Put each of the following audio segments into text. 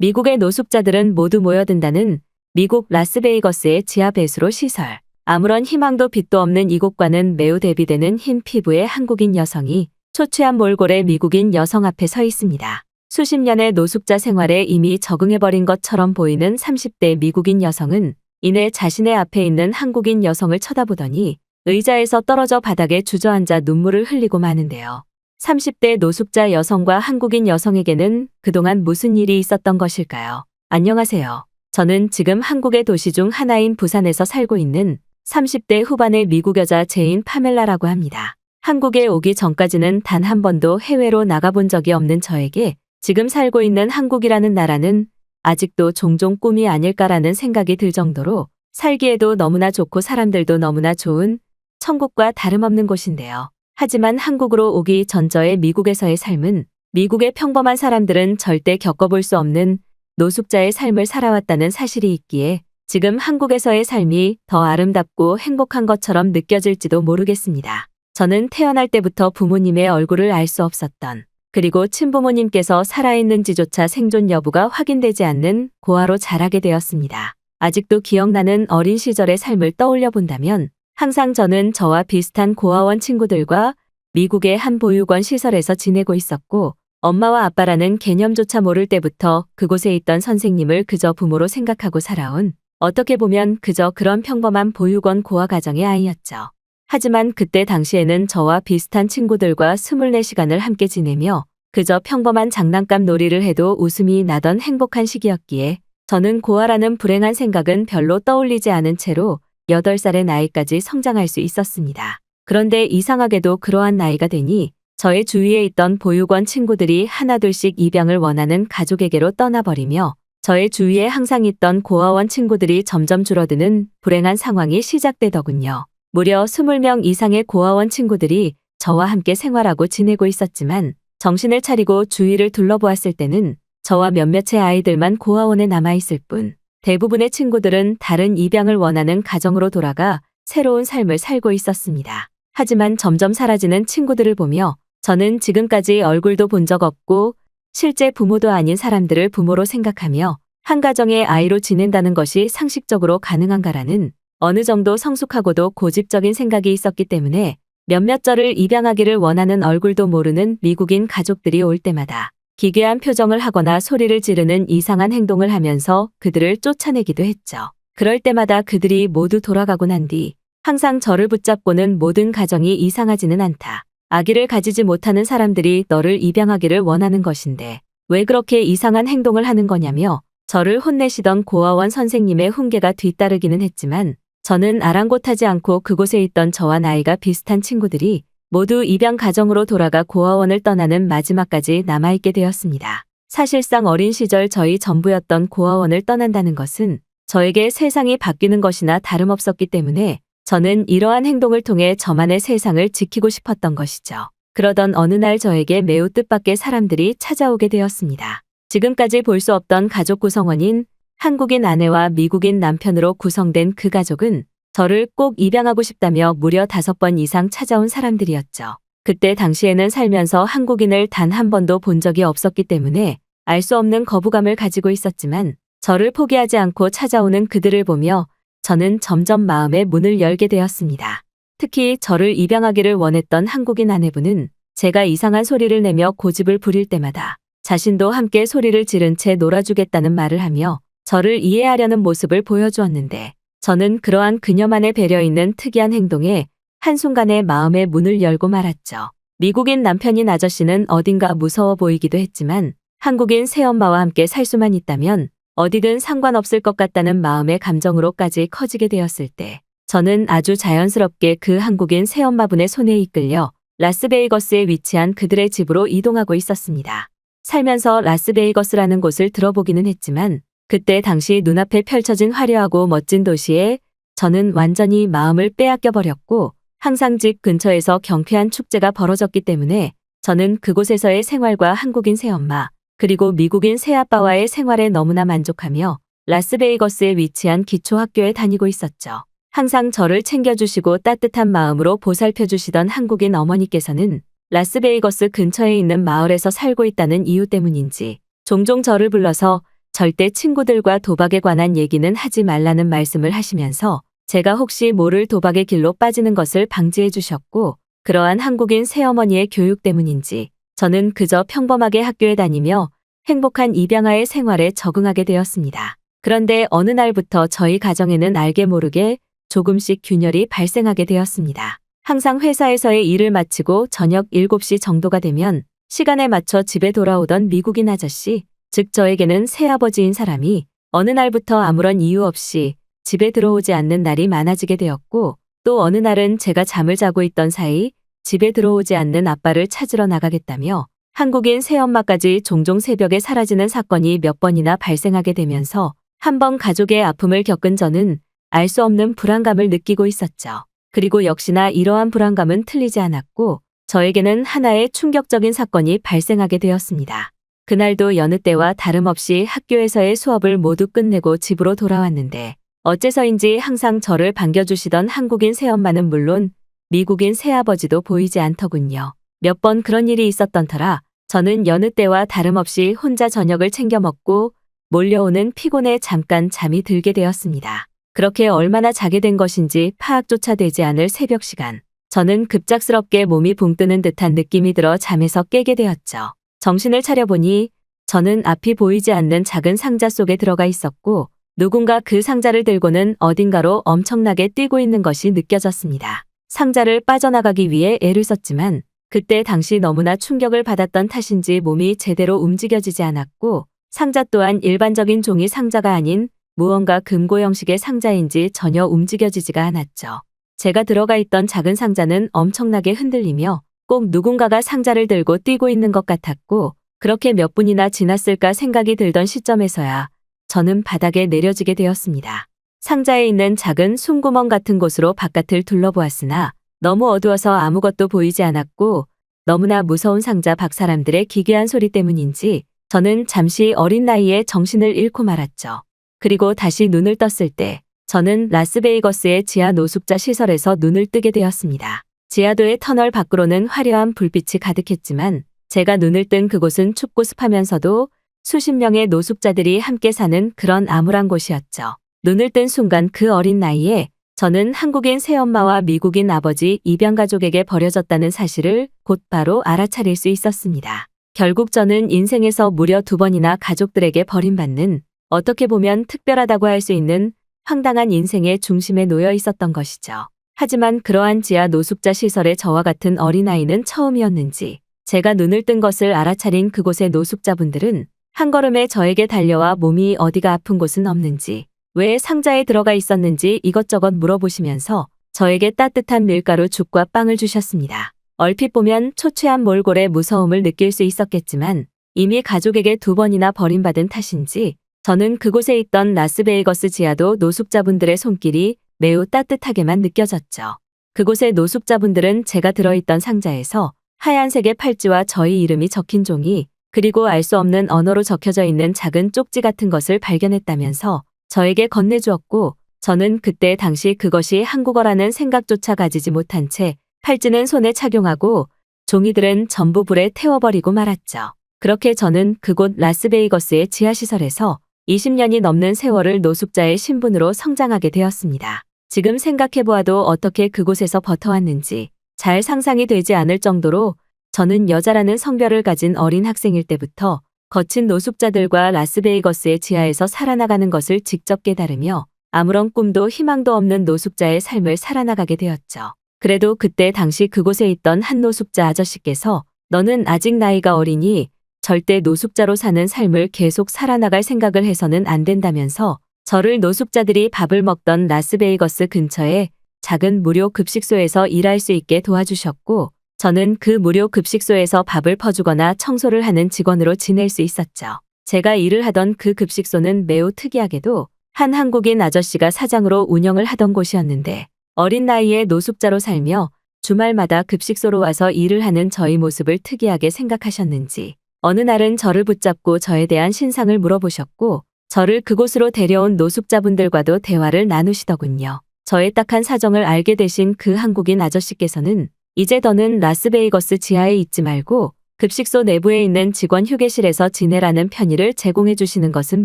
미국의 노숙자들은 모두 모여든다는 미국 라스베이거스의 지하 배수로 시설. 아무런 희망도 빛도 없는 이곳과는 매우 대비되는 흰 피부의 한국인 여성이 초췌한 몰골의 미국인 여성 앞에 서 있습니다. 수십 년의 노숙자 생활에 이미 적응해버린 것처럼 보이는 30대 미국인 여성은 이내 자신의 앞에 있는 한국인 여성을 쳐다보더니 의자에서 떨어져 바닥에 주저앉아 눈물을 흘리고 마는데요. 30대 노숙자 여성과 한국인 여성에게는 그동안 무슨 일이 있었던 것일까요? 안녕하세요. 저는 지금 한국의 도시 중 하나인 부산에서 살고 있는 30대 후반의 미국 여자 제인 파멜라라고 합니다. 한국에 오기 전까지는 단 한 번도 해외로 나가본 적이 없는 저에게 지금 살고 있는 한국이라는 나라는 아직도 종종 꿈이 아닐까라는 생각이 들 정도로 살기에도 너무나 좋고 사람들도 너무나 좋은 천국과 다름없는 곳인데요. 하지만 한국으로 오기 전 저의 미국에서의 삶은 미국의 평범한 사람들은 절대 겪어볼 수 없는 노숙자의 삶을 살아왔다는 사실이 있기에 지금 한국에서의 삶이 더 아름답고 행복한 것처럼 느껴질지도 모르겠습니다. 저는 태어날 때부터 부모님의 얼굴을 알 수 없었던 그리고 친부모님께서 살아있는지조차 생존 여부가 확인되지 않는 고아로 자라게 되었습니다. 아직도 기억나는 어린 시절의 삶을 떠올려 본다면 항상 저는 저와 비슷한 고아원 친구들과 미국의 한 보육원 시설에서 지내고 있었고 엄마와 아빠라는 개념조차 모를 때부터 그곳에 있던 선생님을 그저 부모로 생각하고 살아온 어떻게 보면 그저 그런 평범한 보육원 고아 가정의 아이였죠. 하지만 그때 당시에는 저와 비슷한 친구들과 24시간을 함께 지내며 그저 평범한 장난감 놀이를 해도 웃음이 나던 행복한 시기였기에 저는 고아라는 불행한 생각은 별로 떠올리지 않은 채로 8살의 나이까지 성장할 수 있었습니다. 그런데 이상하게도 그러한 나이가 되니 저의 주위에 있던 보육원 친구들이 하나둘씩 입양을 원하는 가족에게로 떠나버리며 저의 주위에 항상 있던 고아원 친구들이 점점 줄어드는 불행한 상황이 시작되더군요. 무려 20명 이상의 고아원 친구들이 저와 함께 생활하고 지내고 있었지만 정신을 차리고 주위를 둘러보았을 때는 저와 몇몇의 아이들만 고아원에 남아있을 뿐 대부분의 친구들은 다른 입양을 원하는 가정으로 돌아가 새로운 삶을 살고 있었습니다. 하지만 점점 사라지는 친구들을 보며 저는 지금까지 얼굴도 본 적 없고 실제 부모도 아닌 사람들을 부모로 생각하며 한 가정의 아이로 지낸다는 것이 상식적으로 가능한가라는 어느 정도 성숙하고도 고집적인 생각이 있었기 때문에 몇몇 절을 입양하기를 원하는 얼굴도 모르는 미국인 가족들이 올 때마다 기괴한 표정을 하거나 소리를 지르는 이상한 행동을 하면서 그들을 쫓아내기도 했죠. 그럴 때마다 그들이 모두 돌아가고 난 뒤 항상 저를 붙잡고는 모든 가정이 이상하지는 않다. 아기를 가지지 못하는 사람들이 너를 입양하기를 원하는 것인데 왜 그렇게 이상한 행동을 하는 거냐며 저를 혼내시던 고아원 선생님의 훈계가 뒤따르기는 했지만 저는 아랑곳하지 않고 그곳에 있던 저와 나이가 비슷한 친구들이 모두 입양 가정으로 돌아가 고아원을 떠나는 마지막까지 남아있게 되었습니다. 사실상 어린 시절 저희 전부였던 고아원을 떠난다는 것은 저에게 세상이 바뀌는 것이나 다름없었기 때문에 저는 이러한 행동을 통해 저만의 세상을 지키고 싶었던 것이죠. 그러던 어느 날 저에게 매우 뜻밖의 사람들이 찾아오게 되었습니다. 지금까지 볼 수 없던 가족 구성원인 한국인 아내와 미국인 남편으로 구성된 그 가족은 저를 꼭 입양하고 싶다며 무려 다섯 번 이상 찾아온 사람들이었죠. 그때 당시에는 살면서 한국인을 단 한 번도 본 적이 없었기 때문에 알 수 없는 거부감을 가지고 있었지만 저를 포기하지 않고 찾아오는 그들을 보며 저는 점점 마음의 문을 열게 되었습니다. 특히 저를 입양하기를 원했던 한국인 아내분은 제가 이상한 소리를 내며 고집을 부릴 때마다 자신도 함께 소리를 지른 채 놀아주겠다는 말을 하며 저를 이해하려는 모습을 보여주었는데 저는 그러한 그녀만의 배려 있는 특이한 행동에 한순간에 마음의 문을 열고 말았죠. 미국인 남편인 아저씨는 어딘가 무서워 보이기도 했지만 한국인 새엄마와 함께 살 수만 있다면 어디든 상관없을 것 같다는 마음의 감정으로까지 커지게 되었을 때 저는 아주 자연스럽게 그 한국인 새엄마분의 손에 이끌려 라스베이거스에 위치한 그들의 집으로 이동하고 있었습니다. 살면서 라스베이거스라는 곳을 들어보기는 했지만 그때 당시 눈앞에 펼쳐진 화려하고 멋진 도시에 저는 완전히 마음을 빼앗겨 버렸고 항상 집 근처에서 경쾌한 축제가 벌어졌기 때문에 저는 그곳에서의 생활과 한국인 새엄마 그리고 미국인 새아빠와의 생활에 너무나 만족하며 라스베이거스에 위치한 기초학교에 다니고 있었죠. 항상 저를 챙겨주시고 따뜻한 마음으로 보살펴주시던 한국인 어머니께서는 라스베이거스 근처에 있는 마을에서 살고 있다는 이유 때문인지 종종 저를 불러서 절대 친구들과 도박에 관한 얘기는 하지 말라는 말씀을 하시면서 제가 혹시 모를 도박의 길로 빠지는 것을 방지해 주셨고 그러한 한국인 새어머니의 교육 때문인지 저는 그저 평범하게 학교에 다니며 행복한 입양아의 생활에 적응하게 되었습니다. 그런데 어느 날부터 저희 가정에는 알게 모르게 조금씩 균열이 발생하게 되었습니다. 항상 회사에서의 일을 마치고 저녁 7시 정도가 되면 시간에 맞춰 집에 돌아오던 미국인 아저씨, 즉 저에게는 새아버지인 사람이 어느 날부터 아무런 이유 없이 집에 들어오지 않는 날이 많아지게 되었고 또 어느 날은 제가 잠을 자고 있던 사이 집에 들어오지 않는 아빠를 찾으러 나가겠다며 한국인 새엄마까지 종종 새벽에 사라지는 사건이 몇 번이나 발생하게 되면서 한 번 가족의 아픔을 겪은 저는 알 수 없는 불안감을 느끼고 있었죠. 그리고 역시나 이러한 불안감은 틀리지 않았고 저에게는 하나의 충격적인 사건이 발생하게 되었습니다. 그날도 여느 때와 다름없이 학교에서의 수업을 모두 끝내고 집으로 돌아왔는데 어째서인지 항상 저를 반겨주시던 한국인 새엄마는 물론 미국인 새아버지도 보이지 않더군요. 몇 번 그런 일이 있었던 터라 저는 여느 때와 다름없이 혼자 저녁을 챙겨 먹고 몰려오는 피곤에 잠깐 잠이 들게 되었습니다. 그렇게 얼마나 자게 된 것인지 파악조차 되지 않을 새벽 시간. 저는 급작스럽게 몸이 붕 뜨는 듯한 느낌이 들어 잠에서 깨게 되었죠. 정신을 차려보니 저는 앞이 보이지 않는 작은 상자 속에 들어가 있었고 누군가 그 상자를 들고는 어딘가로 엄청나게 뛰고 있는 것이 느껴졌습니다. 상자를 빠져나가기 위해 애를 썼지만 그때 당시 너무나 충격을 받았던 탓인지 몸이 제대로 움직여지지 않았고 상자 또한 일반적인 종이 상자가 아닌 무언가 금고 형식의 상자인지 전혀 움직여지지가 않았죠. 제가 들어가 있던 작은 상자는 엄청나게 흔들리며 꼭 누군가가 상자를 들고 뛰고 있는 것 같았고 그렇게 몇 분이나 지났을까 생각이 들던 시점에서야 저는 바닥에 내려지게 되었습니다. 상자에 있는 작은 숨구멍 같은 곳으로 바깥을 둘러보았으나 너무 어두워서 아무것도 보이지 않았고 너무나 무서운 상자 밖 사람들의 기괴한 소리 때문인지 저는 잠시 어린 나이에 정신을 잃고 말았죠. 그리고 다시 눈을 떴을 때 저는 라스베이거스의 지하 노숙자 시설에서 눈을 뜨게 되었습니다. 지하도의 터널 밖으로는 화려한 불빛이 가득했지만 제가 눈을 뜬 그곳은 춥고 습하면서도 수십 명의 노숙자들이 함께 사는 그런 암울한 곳이었죠. 눈을 뜬 순간 그 어린 나이에 저는 한국인 새엄마와 미국인 아버지 입양 가족에게 버려졌다는 사실을 곧바로 알아차릴 수 있었습니다. 결국 저는 인생에서 무려 두 번이나 가족들에게 버림받는 어떻게 보면 특별하다고 할 수 있는 황당한 인생의 중심에 놓여 있었던 것이죠. 하지만 그러한 지하 노숙자 시설에 저와 같은 어린아이는 처음이었는지 제가 눈을 뜬 것을 알아차린 그곳의 노숙자분들은 한 걸음에 저에게 달려와 몸이 어디가 아픈 곳은 없는지 왜 상자에 들어가 있었는지 이것저것 물어보시면서 저에게 따뜻한 밀가루 죽과 빵을 주셨습니다. 얼핏 보면 초췌한 몰골의 무서움을 느낄 수 있었겠지만 이미 가족에게 두 번이나 버림받은 탓인지 저는 그곳에 있던 라스베이거스 지하도 노숙자분들의 손길이 매우 따뜻하게만 느껴졌죠. 그곳의 노숙자분들은 제가 들어있던 상자에서 하얀색의 팔찌와 저희 이름이 적힌 종이 그리고 알 수 없는 언어로 적혀져 있는 작은 쪽지 같은 것을 발견했다면서 저에게 건네주었고 저는 그때 당시 그것이 한국어라는 생각조차 가지지 못한 채 팔찌는 손에 착용하고 종이들은 전부 불에 태워버리고 말았죠. 그렇게 저는 그곳 라스베이거스의 지하시설에서 20년이 넘는 세월을 노숙자의 신분으로 성장하게 되었습니다. 지금 생각해보아도 어떻게 그곳에서 버텨왔는지 잘 상상이 되지 않을 정도로 저는 여자라는 성별을 가진 어린 학생일 때부터 거친 노숙자들과 라스베이거스의 지하에서 살아나가는 것을 직접 깨달으며 아무런 꿈도 희망도 없는 노숙자의 삶을 살아나가게 되었죠. 그래도 그때 당시 그곳에 있던 한 노숙자 아저씨께서 너는 아직 나이가 어리니 절대 노숙자로 사는 삶을 계속 살아나갈 생각을 해서는 안 된다면서 저를 노숙자들이 밥을 먹던 라스베이거스 근처에 작은 무료 급식소에서 일할 수 있게 도와주셨고 저는 그 무료 급식소에서 밥을 퍼주거나 청소를 하는 직원으로 지낼 수 있었죠. 제가 일을 하던 그 급식소는 매우 특이하게도 한 한국인 아저씨가 사장으로 운영을 하던 곳이었는데 어린 나이에 노숙자로 살며 주말마다 급식소로 와서 일을 하는 저희 모습을 특이하게 생각하셨는지 어느 날은 저를 붙잡고 저에 대한 신상을 물어보셨고 저를 그곳으로 데려온 노숙자분들과도 대화를 나누시더군요. 저의 딱한 사정을 알게 되신 그 한국인 아저씨께서는 이제 더는 라스베이거스 지하에 있지 말고 급식소 내부에 있는 직원 휴게실에서 지내라는 편의를 제공해 주시는 것은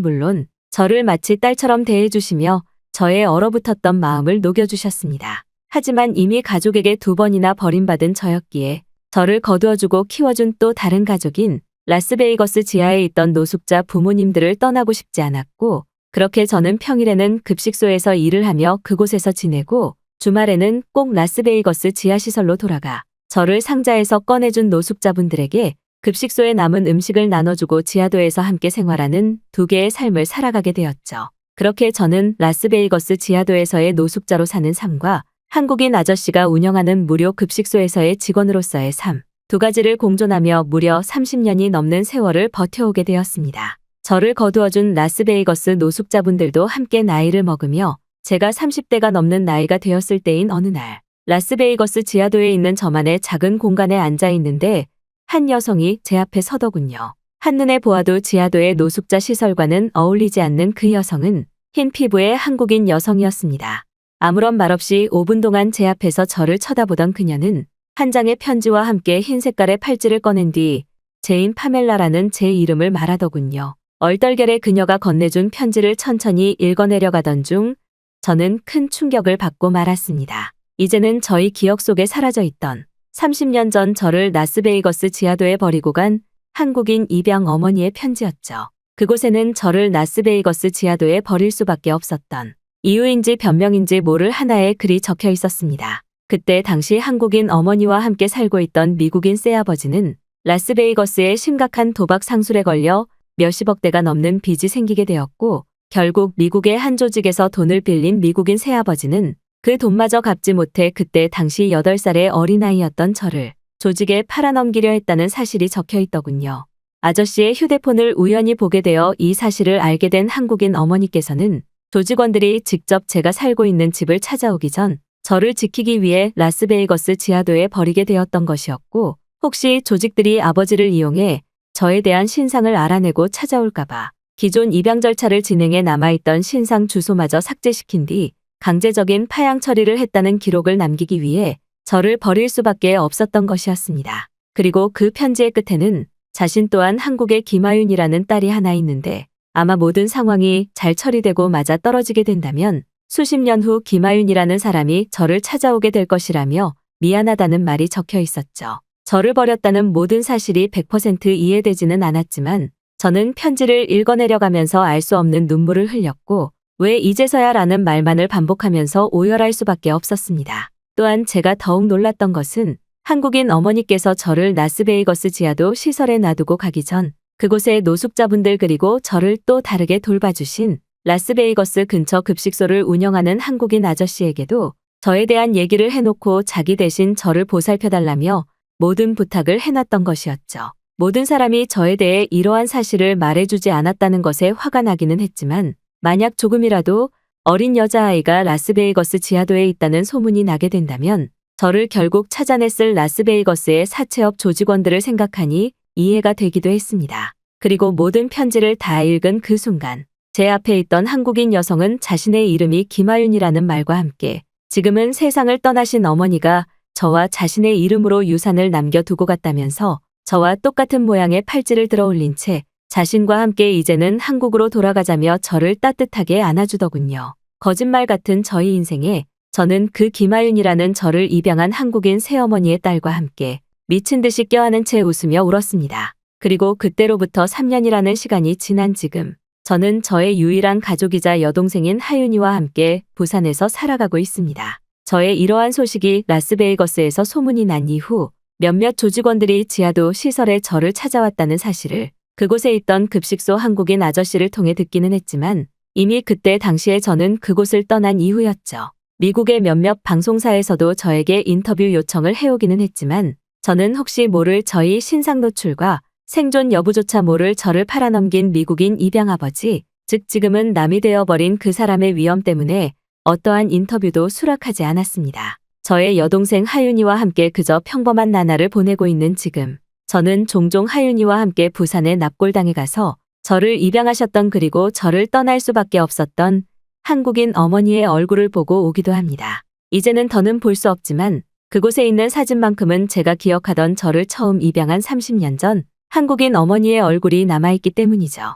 물론 저를 마치 딸처럼 대해 주시며 저의 얼어붙었던 마음을 녹여주셨습니다. 하지만 이미 가족에게 두 번이나 버림받은 저였기에 저를 거두어주고 키워준 또 다른 가족인 라스베이거스 지하에 있던 노숙자 부모님들을 떠나고 싶지 않았고 그렇게 저는 평일에는 급식소에서 일을 하며 그곳에서 지내고 주말에는 꼭 라스베이거스 지하시설로 돌아가 저를 상자에서 꺼내준 노숙자분들에게 급식소에 남은 음식을 나눠주고 지하도에서 함께 생활하는 두 개의 삶을 살아가게 되었죠. 그렇게 저는 라스베이거스 지하도에서의 노숙자로 사는 삶과 한국인 아저씨가 운영하는 무료 급식소에서의 직원으로서의 삶, 두 가지를 공존하며 무려 30년이 넘는 세월을 버텨오게 되었습니다. 저를 거두어준 라스베이거스 노숙자분들도 함께 나이를 먹으며 제가 30대가 넘는 나이가 되었을 때인 어느 날, 라스베이거스 지하도에 있는 저만의 작은 공간에 앉아 있는데 한 여성이 제 앞에 서더군요. 한눈에 보아도 지하도의 노숙자 시설과는 어울리지 않는 그 여성은 흰 피부의 한국인 여성이었습니다. 아무런 말 없이 5분 동안 제 앞에서 저를 쳐다보던 그녀는 한 장의 편지와 함께 흰 색깔의 팔찌를 꺼낸 뒤 제인 파멜라라는 제 이름을 말하더군요. 얼떨결에 그녀가 건네준 편지를 천천히 읽어내려가던 중 저는 큰 충격을 받고 말았습니다. 이제는 저희 기억 속에 사라져 있던 30년 전 저를 나스베이거스 지하도에 버리고 간 한국인 입양 어머니의 편지였죠. 그곳에는 저를 나스베이거스 지하도에 버릴 수밖에 없었던 이유인지 변명인지 모를 하나의 글이 적혀 있었습니다. 그때 당시 한국인 어머니와 함께 살고 있던 미국인 새아버지는 라스베이거스의 심각한 도박 상술에 걸려 몇십억 대가 넘는 빚이 생기게 되었고 결국 미국의 한 조직에서 돈을 빌린 미국인 새아버지는 그 돈마저 갚지 못해 그때 당시 8살의 어린아이였던 저를 조직에 팔아넘기려 했다는 사실이 적혀 있더군요. 아저씨의 휴대폰을 우연히 보게 되어 이 사실을 알게 된 한국인 어머니께서는 조직원들이 직접 제가 살고 있는 집을 찾아오기 전 저를 지키기 위해 라스베이거스 지하도에 버리게 되었던 것이었고 혹시 조직들이 아버지를 이용해 저에 대한 신상을 알아내고 찾아올까봐 기존 입양 절차를 진행해 남아있던 신상 주소마저 삭제시킨 뒤 강제적인 파양 처리를 했다는 기록을 남기기 위해 저를 버릴 수밖에 없었던 것이었습니다. 그리고 그 편지의 끝에는 자신 또한 한국의 김아윤이라는 딸이 하나 있는데 아마 모든 상황이 잘 처리되고 맞아 떨어지게 된다면 수십 년 후 김아윤이라는 사람이 저를 찾아오게 될 것이라며 미안하다는 말이 적혀 있었죠. 저를 버렸다는 모든 사실이 100% 이해되지는 않았지만 저는 편지를 읽어내려가면서 알 수 없는 눈물을 흘렸고 왜 이제서야 라는 말만을 반복하면서 오열할 수밖에 없었습니다. 또한 제가 더욱 놀랐던 것은 한국인 어머니께서 저를 나스베이거스 지하도 시설에 놔두고 가기 전 그곳의 노숙자분들 그리고 저를 또 다르게 돌봐주신 라스베이거스 근처 급식소를 운영하는 한국인 아저씨에게도 저에 대한 얘기를 해놓고 자기 대신 저를 보살펴달라며 모든 부탁을 해놨던 것이었죠. 모든 사람이 저에 대해 이러한 사실을 말해주지 않았다는 것에 화가 나기는 했지만 만약 조금이라도 어린 여자아이가 라스베이거스 지하도에 있다는 소문이 나게 된다면 저를 결국 찾아냈을 라스베이거스의 사채업 조직원들을 생각하니 이해가 되기도 했습니다. 그리고 모든 편지를 다 읽은 그 순간 제 앞에 있던 한국인 여성은 자신의 이름이 김아윤이라는 말과 함께 지금은 세상을 떠나신 어머니가 저와 자신의 이름으로 유산을 남겨두고 갔다면서 저와 똑같은 모양의 팔찌를 들어 올린 채 자신과 함께 이제는 한국으로 돌아가자며 저를 따뜻하게 안아주더군요. 거짓말 같은 저희 인생에 저는 그 김아윤이라는 저를 입양한 한국인 새어머니의 딸과 함께 미친 듯이 껴안은 채 웃으며 울었습니다. 그리고 그때로부터 3년이라는 시간이 지난 지금 저는 저의 유일한 가족이자 여동생인 하윤이와 함께 부산에서 살아가고 있습니다. 저의 이러한 소식이 라스베이거스에서 소문이 난 이후 몇몇 조직원들이 지하도 시설에 저를 찾아왔다는 사실을 그곳에 있던 급식소 한국인 아저씨를 통해 듣기는 했지만 이미 그때 당시에 저는 그곳을 떠난 이후였죠. 미국의 몇몇 방송사에서도 저에게 인터뷰 요청을 해오기는 했지만 저는 혹시 모를 저희 신상 노출과 생존 여부조차 모를 저를 팔아넘긴 미국인 입양아버지, 즉 지금은 남이 되어버린 그 사람의 위험 때문에 어떠한 인터뷰도 수락하지 않았습니다. 저의 여동생 하윤이와 함께 그저 평범한 나날을 보내고 있는 지금 저는 종종 하윤이와 함께 부산의 납골당에 가서 저를 입양하셨던 그리고 저를 떠날 수밖에 없었던 한국인 어머니의 얼굴을 보고 오기도 합니다. 이제는 더는 볼 수 없지만 그곳에 있는 사진만큼은 제가 기억하던 저를 처음 입양한 30년 전 한국인 어머니의 얼굴이 남아있기 때문이죠.